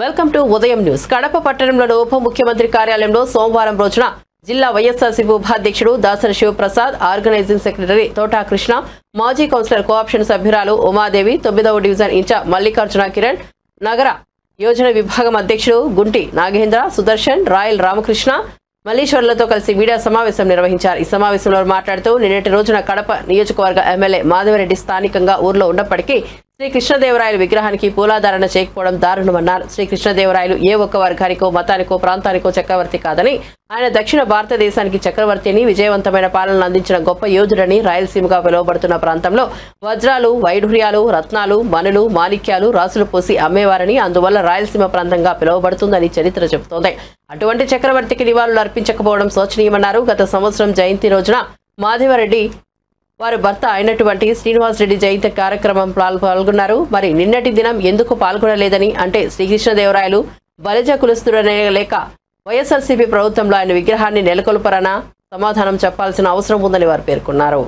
Welcome to Udayam news. Kadapa పట్టణంలోని ఉప ముఖ్యమంత్రి కార్యాలయంలో సోమవారం రోజున జిల్లా వైఎస్ఆర్సీపీ ఉపాధ్యక్షుడు దాసరి శివప్రసాద్ ఆర్గనైజింగ్ సెక్రటరీ తోటా కృష్ణ మాజీ కౌన్సిలర్ కోఆప్షన్ సభ్యురాలు ఉమాదేవి తొమ్మిదవ డివిజన్ ఇన్ఛార్జ్ మల్లికార్జున కిరణ్ నగర యోజన విభాగం అధ్యక్షుడు గుంటి నాగేంద్ర సుదర్శన్ రాయల్ రామకృష్ణ మల్లీశ్వర్లతో కలిసి మీడియా సమావేశం నిర్వహించారు. ఈ సమావేశంలో మాట్లాడుతూ నిన్నటి రోజున కడప నియోజకవర్గ ఎమ్మెల్యే మాధవరెడ్డి స్థానికంగా ఊర్లో ఉన్నప్పటికీ శ్రీ కృష్ణదేవరాయలు విగ్రహానికి పూలాధారణ చేయకపోవడం దారుణమన్నారు. శ్రీ కృష్ణదేవరాయలు ఏ ఒక్క వర్గానికో మతానికో ప్రాంతానికో చక్రవర్తి కాదని ఆయన దక్షిణ భారతదేశానికి చక్రవర్తిని విజయవంతమైన పాలన అందించిన గొప్ప యోధుడని రాయలసీమగా పిలువబడుతున్న ప్రాంతంలో వజ్రాలు వైఢూర్యాలు రత్నాలు మనులు మాణిక్యాలు రాసులు పోసి అమ్మేవారని అందువల్ల రాయలసీమ ప్రాంతంగా పిలువబడుతుందని చరిత్ర చెబుతోంది. అటువంటి చక్రవర్తికి నివాళులు అర్పించకపోవడం శోచనీయమన్నారు. గత సంవత్సరం జయంతి రోజున మాధవరెడ్డి వారి భర్త అయినటువంటి శ్రీనివాస్ రెడ్డి జయంతి కార్యక్రమం పాల్గొన్నారు. మరి నిన్నటి దినం ఎందుకు పాల్గొనలేదని అంటే శ్రీకృష్ణదేవరాయలు బలిజ కులస్తుడనే లేక వైఎస్ఆర్సీపీ ప్రభుత్వంలో ఆయన విగ్రహాన్ని నెలకొల్పరనా సమాధానం చెప్పాల్సిన అవసరం ఉందని వారు పేర్కొన్నారు.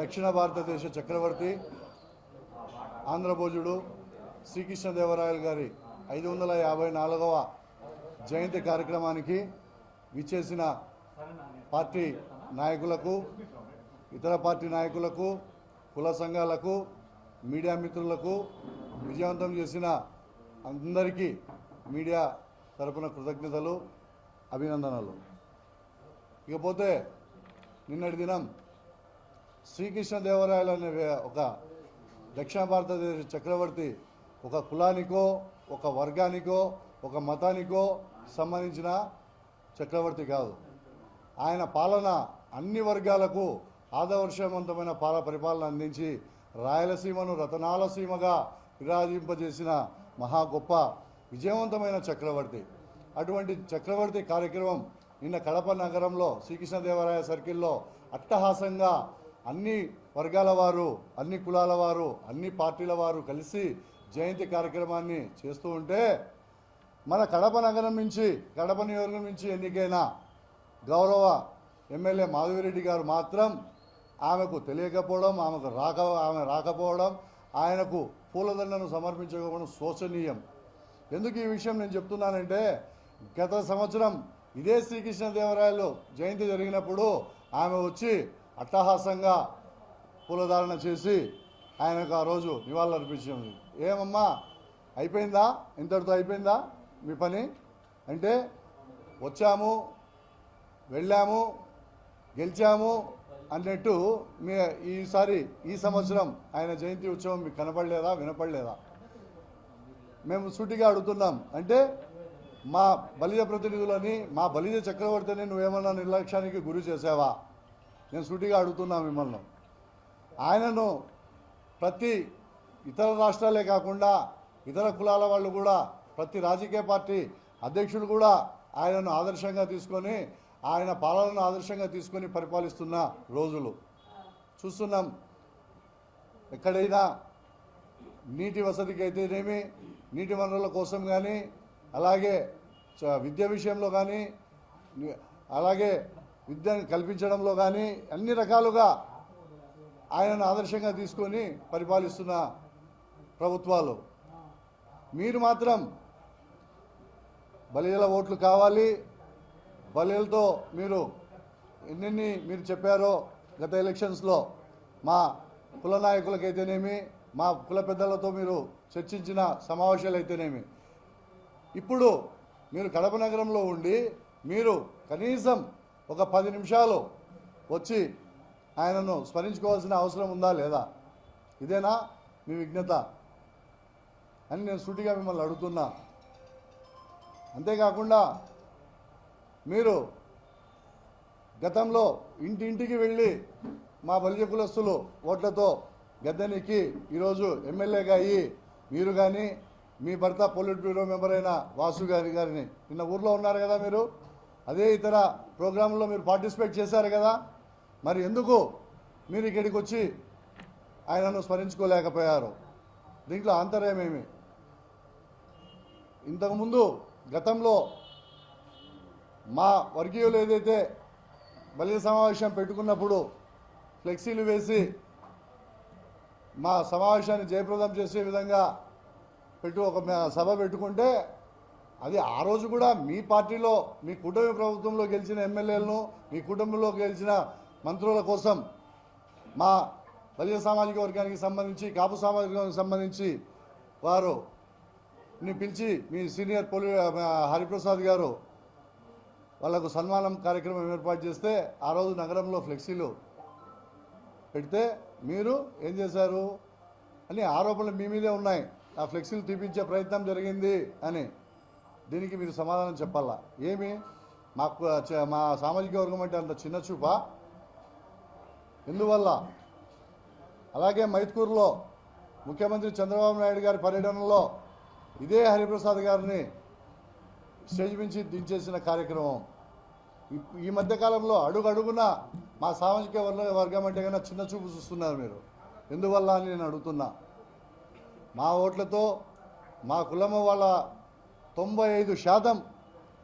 దక్షిణ భారతదేశ చక్రవర్తి ఆంధ్రభోజుడు శ్రీకృష్ణదేవరాయలు గారి ఐదు వందల యాభై నాలుగవ జయంతి కార్యక్రమానికి విచ్చేసిన పార్టీ నాయకులకు ఇతర పార్టీ నాయకులకు కుల సంఘాలకు మీడియా మిత్రులకు విజయవంతం చేసిన అందరికీ మీడియా తరపున కృతజ్ఞతలు అభినందనలు. ఇకపోతే నిన్నటి దినం శ్రీకృష్ణదేవరాయలు అనే ఒక దక్షిణ భారతదేశ చక్రవర్తి ఒక కులానికో ఒక వర్గానికో ఒక మతానికో సంబంధించిన చక్రవర్తి కాదు. ఆయన పాలన అన్ని వర్గాలకు ఆదర్శవంతమైన పాల పరిపాలన అందించి రాయలసీమను రతనాల సీమగా విరాజింపజేసిన మహా గొప్ప విజయవంతమైన చక్రవర్తి. అటువంటి చక్రవర్తి కార్యక్రమం నిన్న కడప నగరంలో శ్రీకృష్ణదేవరాయ సర్కిల్లో అట్టహాసంగా అన్ని వర్గాల వారు అన్ని కులాల వారు అన్ని పార్టీల వారు కలిసి జయంతి కార్యక్రమాన్ని చేస్తూ ఉంటే మన కడప నగరం నుంచి కడప నియోజకవర్గం నుంచి ఎన్నికైన గౌరవ ఎమ్మెల్యే మాధవిరెడ్డి గారు మాత్రం ఆమెకు తెలియకపోవడం ఆమెకు రాక ఆమె రాకపోవడం ఆయనకు పూలదండను సమర్పించకపోవడం శోచనీయం. ఎందుకు ఈ విషయం నేను చెప్తున్నానంటే గత సంవత్సరం ఇదే శ్రీకృష్ణదేవరాయలు జయంతి జరిగినప్పుడు ఆమె వచ్చి అట్టహాసంగా పూలధారణ చేసి ఆయనకు ఆ రోజు నివాళులర్పించింది ఏమమ్మా అయిపోయిందా? ఇంతటితో అయిపోయిందా మీ పని? అంటే వచ్చాము వెళ్ళాము గెలిచాము అన్నట్టు మీ ఈసారి ఈ సంవత్సరం ఆయన జయంతి ఉత్సవం మీకు కనపడలేదా వినపడలేదా? మేము సూటిగా అడుగుతున్నాం అంటే మా బలిజ ప్రతినిధులని మా బలిజ చక్రవర్తిని నువ్వేమన్నా నిర్లక్ష్యానికి గురి చేసావా? నేను సూటిగా అడుగుతున్నా మిమ్మల్ని. ఆయనను ప్రతి ఇతర రాష్ట్రాలే కాకుండా ఇతర కులాల వాళ్ళు కూడా ప్రతి రాజకీయ పార్టీ అధ్యక్షులు కూడా ఆయనను ఆదర్శంగా తీసుకొని ఆయన పాలనను ఆదర్శంగా తీసుకొని పరిపాలిస్తున్న రోజులు. చూస్తున్నాం ఎక్కడైనా నీటి వసతికి అయితేనేమి నీటి వనరుల కోసం కానీ అలాగే చ- విద్య విషయంలో కానీ అలాగే విద్యను కల్పించడంలో కానీ అన్ని రకాలుగా ఆయనను ఆదర్శంగా తీసుకొని పరిపాలిస్తున్న ప్రభుత్వాలు. మీరు మాత్రం బలిజల ఓట్లు కావాలి బలీలతో మీరు ఎన్నెన్ని మీరు చెప్పారో గత ఎలక్షన్స్లో మా కుల నాయకులకైతేనేమి మా కుల పెద్దలతో మీరు చర్చించిన సమావేశాలు అయితేనేమి. ఇప్పుడు మీరు కడప నగరంలో ఉండి మీరు కనీసం ఒక పది నిమిషాలు వచ్చి ఆయనను స్మరించుకోవాల్సిన అవసరం ఉందా లేదా? ఇదేనా మీ విఘ్నత అని నేను సూటిగా మిమ్మల్ని అడుగుతున్నా. అంతేకాకుండా మీరు గతంలో ఇంటింటికి వెళ్ళి మా బలిజ కులస్తులు ఓట్లతో గద్దెనికి ఈరోజు ఎమ్మెల్యేగా అయ్యి మీరు కానీ మీ భర్త పొలిట్ బ్యూరో మెంబర్ అయిన వాసు గారి గారిని నిన్న ఊర్లో ఉన్నారు కదా మీరు? అదే ఇతర ప్రోగ్రాంలో మీరు పార్టిసిపేట్ చేశారు కదా? మరి ఎందుకు మీరు ఇక్కడికి వచ్చి ఆయనను స్మరించుకోలేకపోయారు? దీంట్లో ఆంతర్యమేమి ఇంతకుముందు గతంలో మా వర్గీయులు ఏదైతే బలి సమావేశం పెట్టుకున్నప్పుడు ఫ్లెక్సీలు వేసి మా సమావేశాన్ని జయప్రదం చేసే విధంగా పెట్టు ఒక సభ పెట్టుకుంటే అది ఆ రోజు కూడా మీ పార్టీలో మీ కుటుంబ ప్రభుత్వంలో గెలిచిన ఎమ్మెల్యేలను మీ కుటుంబంలో గెలిచిన మంత్రుల కోసం మా బలిజ సామాజిక వర్గానికి సంబంధించి కాపు సామాజిక వర్గానికి సంబంధించి వారు ని పిలిచి మీ సీనియర్ పోలీ హరిప్రసాద్ గారు వాళ్ళకు సన్మానం కార్యక్రమం ఏర్పాటు చేస్తే ఆ రోజు నగరంలో ఫ్లెక్సీలు పెడితే మీరు ఏం చేశారు అని ఆరోపణలు మీ మీదే ఉన్నాయి. ఆ ఫ్లెక్సీలు తీపించే ప్రయత్నం జరిగింది అని దీనికి మీరు సమాధానం చెప్పాలా? ఏమి? మాకు మా సామాజిక వర్గం అంటే అంత చిన్న చూపా? ఎందువల్ల? అలాగే మైత్కూరులో ముఖ్యమంత్రి చంద్రబాబు నాయుడు గారి పర్యటనలో ఇదే హరిప్రసాద్ గారిని స్టేజ్ నుంచి దించేసిన కార్యక్రమం. ఈ- మధ్యకాలంలో అడుగు అడుగున మా సామాజిక వర్గ వర్గం అంటే కన్నా చిన్న చూపు చూస్తున్నారు మీరు. ఎందువల్ల అని నేను అడుగుతున్నా. మా ఓట్లతో మా కులము వాళ్ళ తొంభై ఐదు శాతం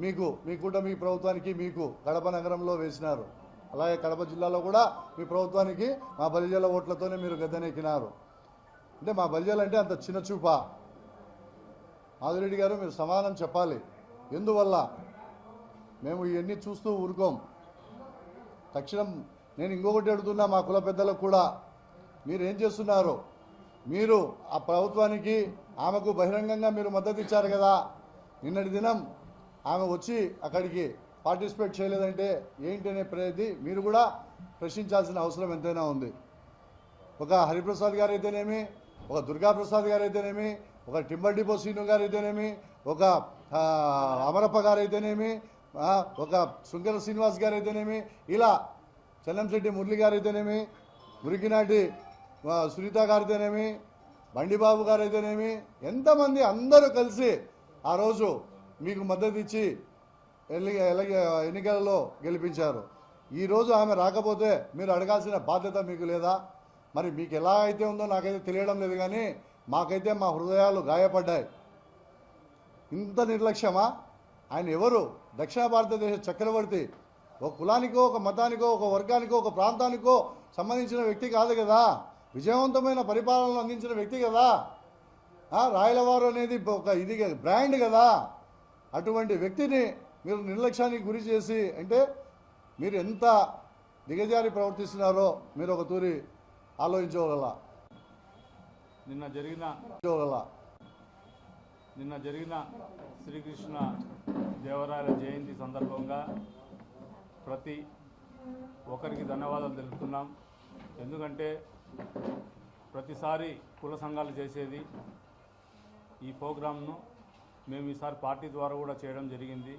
మీకు మీ కూటమి ప్రభుత్వానికి మీకు కడప నగరంలో వేసినారు. అలాగే కడప జిల్లాలో కూడా మీ ప్రభుత్వానికి మా బలిజల ఓట్లతోనే మీరు గద్దెనెక్కినారు. అంటే మా బలిజలు అంటే అంత చిన్న చూపా. మాధురెడ్డి గారు మీరు సమాధానం చెప్పాలి. ఎందువల్ల మేము ఇవన్నీ చూస్తూ ఊరుకోం. తక్షణం నేను ఇంకొకటి అడుగుతున్నా మా కుల పెద్దలకు కూడా. మీరు ఏం చేస్తున్నారు? మీరు ఆ ప్రభుత్వానికి ఆమెకు బహిరంగంగా మీరు మద్దతు ఇచ్చారు కదా. నిన్నటి దినం ఆమె వచ్చి అక్కడికి పార్టిసిపేట్ చేయలేదంటే ఏంటి అనే ప్రతి మీరు కూడా ప్రశ్నించాల్సిన అవసరం ఎంతైనా ఉంది. ఒక హరిప్రసాద్ గారు అయితేనేమి ఒక దుర్గాప్రసాద్ గారు అయితేనేమి ఒక టింబర్ డిపో శ్రీను గారు అయితేనేమి ఒక అమరప్ప గారు అయితేనేమి ఒక శృంగర శ్రీనివాస్ గారు అయితేనేమి ఇలా చెల్లంశెట్టి మురళి గారు అయితేనేమి మురికినాటి సునీత గారు అయితేనేమి బండిబాబు గారు అయితేనేమి ఎంతమంది అందరూ కలిసి ఆ రోజు మీకు మద్దతు ఇచ్చి ఎన్నికలలో గెలిపించారు. ఈరోజు ఆమె రాకపోతే మీరు అడగాల్సిన బాధ్యత మీకు లేదా? మరి మీకు ఎలా అయితే ఉందో నాకైతే తెలియడం లేదు కానీ మాకైతే మా హృదయాలు గాయపడ్డాయి. ఇంత నిర్లక్ష్యమా? ఆయన ఎవరు? దక్షిణ భారతదేశ చక్రవర్తి. ఒక కులానికో ఒక మతానికో ఒక వర్గానికో ఒక ప్రాంతానికో సంబంధించిన వ్యక్తి కాదు కదా. విజయవంతమైన పరిపాలనను అందించిన వ్యక్తి కదా. రాయలవారు అనేది ఒక ఇది బ్రాండ్ కదా. అటువంటి వ్యక్తిని మీరు నిర్లక్ష్యానికి గురి చేసి అంటే మీరు ఎంత దిగజారి ప్రవర్తిస్తున్నారో మీరు ఒక తూరి ఆలోచించగల నిన్న జరిగిన నిన్న జరిగిన శ్రీకృష్ణ దేవరాయల జయంతి సందర్భంగా ప్రతి ఒక్కరికి ధన్యవాదాలు తెలుపుతున్నాం. ఎందుకంటే ప్రతిసారి కుల సంఘాలు చేసేది ఈ ప్రోగ్రాంను మేము ఈసారి పార్టీ ద్వారా కూడా చేయడం జరిగింది.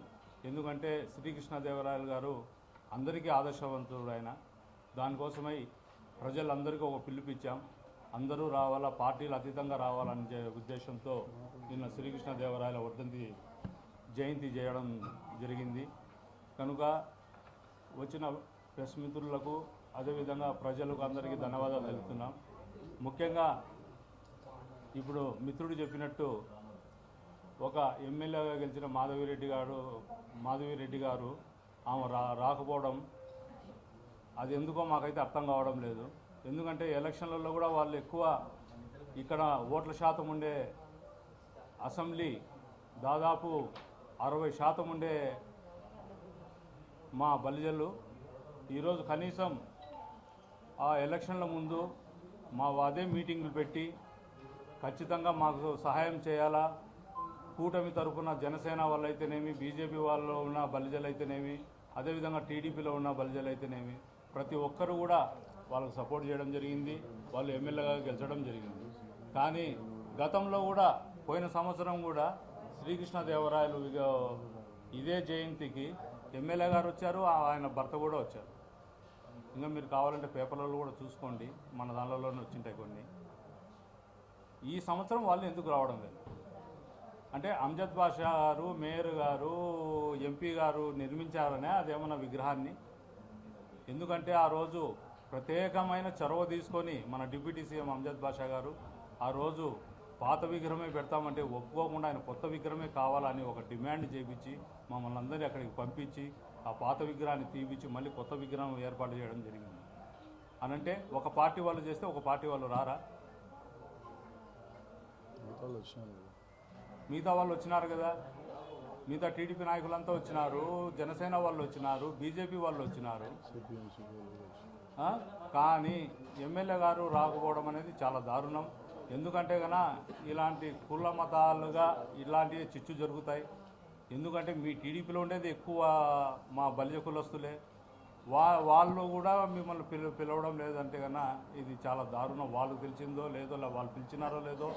ఎందుకంటే శ్రీకృష్ణదేవరాయలు గారు అందరికీ ఆదర్శవంతుడు ఆయన. దానికోసమై ప్రజలందరికీ ఒక పిలుపిచ్చాం అందరూ రావాలా పార్టీలు అతీతంగా రావాలనే ఉద్దేశంతో నిన్న శ్రీకృష్ణదేవరాయల వర్ధంతి జయంతి చేయడం జరిగింది. కనుక వచ్చిన ప్రెస్ మిత్రులకు అదేవిధంగా ప్రజలకు అందరికీ ధన్యవాదాలు తెలుపుతున్నాం. ముఖ్యంగా ఇప్పుడు మిత్రుడు చెప్పినట్టు ఒక ఎమ్మెల్యేగా గెలిచిన మాధవిరెడ్డి గారు మాధవిరెడ్డి గారు ఆమె రా రాకపోవడం అది ఎందుకో మాకైతే అర్థం కావడం లేదు. ఎందుకంటే ఎలక్షన్లలో కూడా వాళ్ళు ఎక్కువ ఇక్కడ ఓట్ల శాతం ఉండే అసెంబ్లీ దాదాపు అరవై శాతం ఉండే మా బలిజలు. ఈరోజు కనీసం ఆ ఎలక్షన్ల ముందు మా అదే మీటింగులు పెట్టి ఖచ్చితంగా మాకు సహాయం చేయాలా? కూటమి తరఫున జనసేన వాళ్ళు అయితేనేమి బీజేపీ వాళ్ళు ఉన్న బలిజలు అయితేనేమి అదేవిధంగా టీడీపీలో ఉన్న బలిజలు అయితేనేమి ప్రతి ఒక్కరు కూడా వాళ్ళకు సపోర్ట్ చేయడం జరిగింది వాళ్ళు ఎమ్మెల్యేగా గెలిచడం జరిగింది. కానీ గతంలో కూడా పోయిన సంవత్సరం కూడా శ్రీకృష్ణదేవరాయలు ఇదే జయంతికి ఎమ్మెల్యే గారు వచ్చారు ఆ- ఆయన భర్త కూడా వచ్చారు. ఇంకా మీరు కావాలంటే పేపర్లలో కూడా చూసుకోండి మన దానిలోనే వచ్చింటాయి కొన్ని. ఈ సంవత్సరం వాళ్ళు ఎందుకు రావడం లేదు? అంటే అంజద్ బాషా గారు మేయర్ గారు ఎంపీ గారు నిర్మించారనే అదేమన్నా విగ్రహాన్ని? ఎందుకంటే ఆ రోజు ప్రత్యేకమైన చొరవ తీసుకొని మన డిప్యూటీ సీఎం అంజద్ బాషా గారు ఆ రోజు పాత విగ్రహమే పెడతామంటే ఒప్పుకోకుండా ఆయన కొత్త విగ్రహమే కావాలని ఒక డిమాండ్ చేపించి మమ్మల్ని అందరినీ అక్కడికి పంపించి ఆ పాత విగ్రహాన్ని తీపిచ్చి మళ్ళీ కొత్త విగ్రహం ఏర్పాటు చేయడం జరిగింది. అనంటే ఒక పార్టీ వాళ్ళు చేస్తే ఒక పార్టీ వాళ్ళు రారా? మిగతా వాళ్ళు వచ్చినారు కదా. మిగతా టీడీపీ నాయకులంతా వచ్చినారు జనసేన వాళ్ళు వచ్చినారు బీజేపీ వాళ్ళు వచ్చినారు? కానీ ఎమ్మెల్యే గారు రాకపోవడం అనేది చాలా దారుణం. ఎందుకంటే కన ఇలాంటి కుల మతాలుగా ఇలాంటివి చిచ్చు జరుగుతాయి. ఎందుకంటే మీ టీడీపీలో ఉండేది ఎక్కువ మా బలిజ కులస్తులే. వా వాళ్ళు కూడా మిమ్మల్ని పిల పిలవడం లేదంటే కన్నా ఇది చాలా దారుణం. వాళ్ళు పిలిచిందో లేదో వాళ్ళు పిలిచినారో లేదో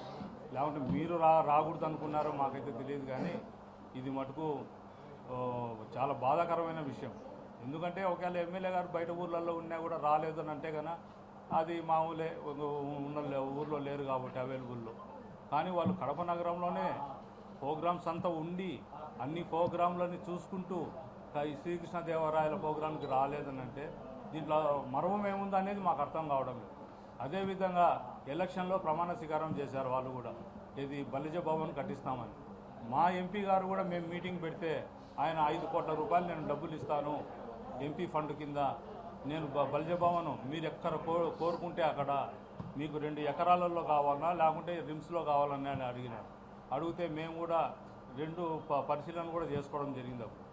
లేకుంటే మీరు రా రాకూడదు అనుకున్నారో మాకైతే తెలియదు కానీ ఇది మటుకు చాలా బాధాకరమైన విషయం. ఎందుకంటే ఒకవేళ ఎమ్మెల్యే గారు బయట ఊర్లలో ఉన్నా కూడా రాలేదు అని అంటే కన్నా అది మామూలే ఉన్న లే- ఊర్లో లేరు కాబట్టి అవైలబుల్లో. కానీ వాళ్ళు కడప నగరంలోనే ప్రోగ్రామ్స్ అంతా ఉండి అన్ని ప్రోగ్రాంలని చూసుకుంటూ ఈ శ్రీకృష్ణదేవరాయల ప్రోగ్రాంకి రాలేదని అంటే దీంట్లో మర్మం ఏముంది అనేది మాకు అర్థం కావడం లేదు. అదేవిధంగా ఎలక్షన్లో ప్రమాణ స్వీకారం చేశారు వాళ్ళు కూడా. ఇది బలిజ భవన్ కట్టిస్తామని. మా ఎంపీ గారు కూడా మేము మీటింగ్ పెడితే ఆయన ఐదు కోట్ల రూపాయలు నేను డబ్బులు ఇస్తాను ఎంపీ ఫండ్ కింద నేను బలిజభవనం మీరు ఎక్కడ కో కోరుకుంటే అక్కడ మీకు రెండు ఎకరాలలో కావాలన్నా లేకుంటే రిమ్స్లో కావాలని అని అడిగినాను అడిగితే మేము కూడా రెండు ప- పరిశీలన కూడా చేసుకోవడం జరిగింది అప్పుడు.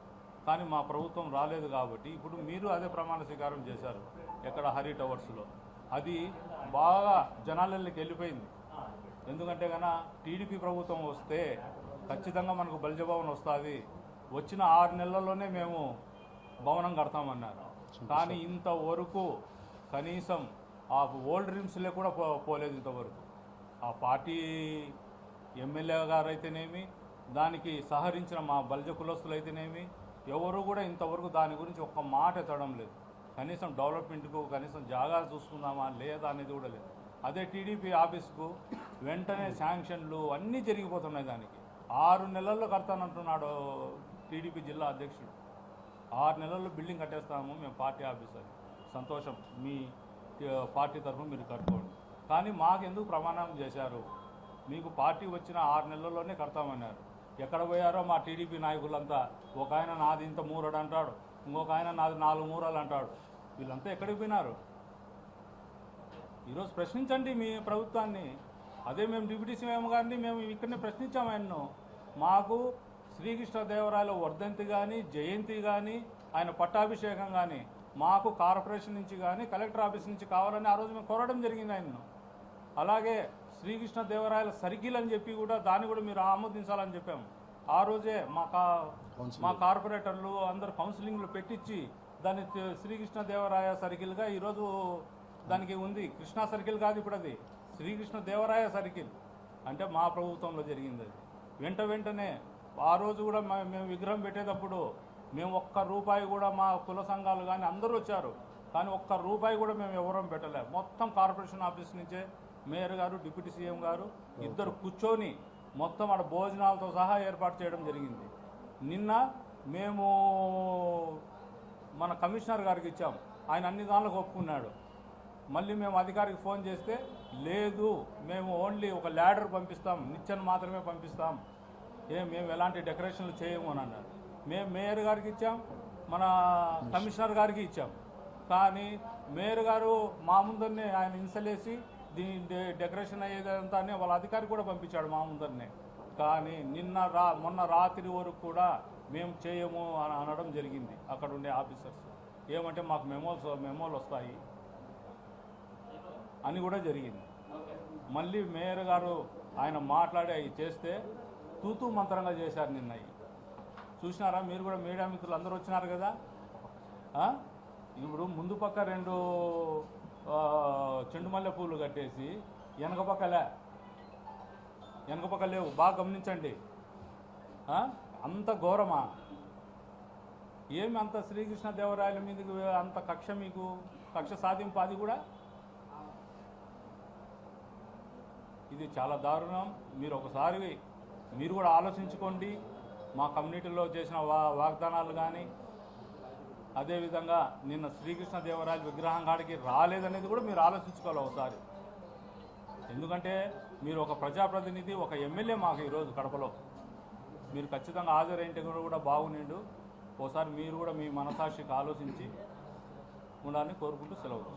కానీ మా ప్రభుత్వం రాలేదు కాబట్టి ఇప్పుడు మీరు అదే ప్రమాణ స్వీకారం చేశారు ఎక్కడ హరి టవర్స్లో. అది బాగా జనాలకి వెళ్ళిపోయింది. ఎందుకంటే కన టీడీపీ ప్రభుత్వం వస్తే ఖచ్చితంగా మనకు బలిజభవన్ వస్తుంది. వచ్చిన ఆరు నెలల్లోనే మేము భవనం కడతామన్నారు. కానీ ఇంతవరకు కనీసం ఆ ఓల్డ్ రిమ్స్లే కూడా పో పోలేదు ఇంతవరకు ఆ పార్టీ ఎమ్మెల్యే గారు అయితేనేమి దానికి సహకరించిన మా బలిజ కులస్తులు అయితేనేమి ఎవరు కూడా ఇంతవరకు దాని గురించి ఒక్క మాట ఎత్తడం లేదు. కనీసం డెవలప్మెంట్కు కనీసం జాగాలు చూసుకుందామా లేదా అనేది కూడా లేదు. అదే టీడీపీ ఆఫీస్కు వెంటనే శాంక్షన్లు అన్నీ జరిగిపోతున్నాయి దానికి. ఆరు నెలల్లో కడతానంటున్నాడు టీడీపీ జిల్లా అధ్యక్షుడు. ఆరు నెలల్లో బిల్డింగ్ కట్టేస్తాము మేము పార్టీ ఆఫీస్ అని సంతోషం. మీ పార్టీ తరఫున మీరు కట్టుకోండి. కానీ మాకు ఎందుకు ప్రమాణం చేశారు? మీకు పార్టీ వచ్చిన ఆరు నెలల్లోనే కడతామన్నారు. ఎక్కడ పోయారో మా టీడీపీ నాయకులంతా. ఒక ఆయన నాది ఇంత మూరడు అంటాడు. ఇంకొక ఆయన నాది నాలుగు మూరలు అంటాడు. వీళ్ళంతా ఎక్కడికి పోయినారు? ఈరోజు ప్రశ్నించండి మీ ప్రభుత్వాన్ని. అదే మేము డిప్యూటీ సీఎం గారిని మేము ఇక్కడనే ప్రశ్నించాము ఆయన్ను. మాకు శ్రీకృష్ణదేవరాయల వర్ధంతి కానీ జయంతి కానీ ఆయన పట్టాభిషేకం కానీ మాకు కార్పొరేషన్ నుంచి కానీ కలెక్టర్ ఆఫీస్ నుంచి కావాలని ఆ రోజు మేము కోరడం జరిగింది ఆయన్ను. అలాగే శ్రీకృష్ణదేవరాయల సర్కిల్ అని చెప్పి కూడా దాన్ని కూడా మీరు ఆమోదించాలని చెప్పాము. ఆ రోజే మా కా మా కార్పొరేటర్లు అందరు కౌన్సిలింగ్లు పెట్టించి దాన్ని శ్రీకృష్ణదేవరాయ సర్కిల్గా ఈరోజు దానికి ఉంది. కృష్ణా సర్కిల్ కాదు ఇప్పుడు అది. శ్రీకృష్ణదేవరాయ సర్కిల్ అంటే మా ప్రభుత్వంలో జరిగింది అది. వెంట వెంటనే ఆ రోజు కూడా మేము విగ్రహం పెట్టేటప్పుడు మేము ఒక్క రూపాయి కూడా మా కుల సంఘాలు కానీ అందరూ వచ్చారు. కానీ ఒక్క రూపాయి కూడా మేము ఎవరం పెట్టలే. మొత్తం కార్పొరేషన్ ఆఫీస్ నుంచే మేయర్ గారు డిప్యూటీ సీఎం గారు ఇద్దరు కూర్చొని మొత్తం ఆడ భోజనాలతో సహా ఏర్పాటు చేయడం జరిగింది. నిన్న మేము మన కమిషనర్ గారికి ఇచ్చాం. ఆయన అన్ని దానిలకు ఒప్పుకున్నాడు. మళ్ళీ మేము అధికారికి ఫోన్ చేస్తే లేదు మేము ఓన్లీ ఒక ల్యాడర్ పంపిస్తాం నిచ్చెన మాత్రమే పంపిస్తాం. ఏం మేము ఎలాంటి డెకరేషన్లు చేయము అని అన్నారు. మేము మేయర్ గారికి ఇచ్చాం మన కమిషనర్ గారికి ఇచ్చాం. కానీ మేయర్ గారు మా ముందరనే ఆయన ఇన్సలేసి దీని డెకరేషన్ అయ్యేదంతా వాళ్ళ అధికారి కూడా పంపించాడు మా ముందరనే. కానీ నిన్న రా మొన్న రాత్రి వరకు కూడా మేము చేయము అని అనడం జరిగింది అక్కడ ఉండే ఆఫీసర్స్. ఏమంటే మాకు మెమోస్ మెమోలు వస్తాయి అని కూడా జరిగింది. మళ్ళీ మేయర్ గారు ఆయన మాట్లాడి అవి చేస్తే తూతూ మంత్రంగా చేశారు నిన్న చూసినారా? మీరు కూడా మీడియా మిత్రులు అందరూ వచ్చినారు కదా? ఇప్పుడు ముందు పక్క రెండు చెండు మల్లె పూలు కట్టేసి వెనక పక్కలే. వెనక పక్క లేవు. బాగా గమనించండి. అంత ఘోరమా? ఏమి అంత శ్రీకృష్ణ దేవరాయల మీదకి అంత కక్ష మీకు? కక్ష సాధింపు అది కూడా? ఇది చాలా దారుణం. మీరు ఒకసారి మీరు కూడా ఆలోచించుకోండి. మా కమ్యూనిటీలో చేసిన వా వాగ్దానాలు కానీ అదేవిధంగా నిన్న శ్రీకృష్ణదేవరాయ విగ్రహం కాడికి రాలేదనేది కూడా మీరు ఆలోచించుకోవాలి ఒకసారి. ఎందుకంటే మీరు ఒక ప్రజాప్రతినిధి ఒక ఎమ్మెల్యే మాకు ఈరోజు కడపలో. మీరు ఖచ్చితంగా హాజరైంటే కూడా కూడా బాగునిండు ఒకసారి మీరు కూడా మీ మనసాక్షికి ఆలోచించి ఉండాలని కోరుకుంటూ సెలవు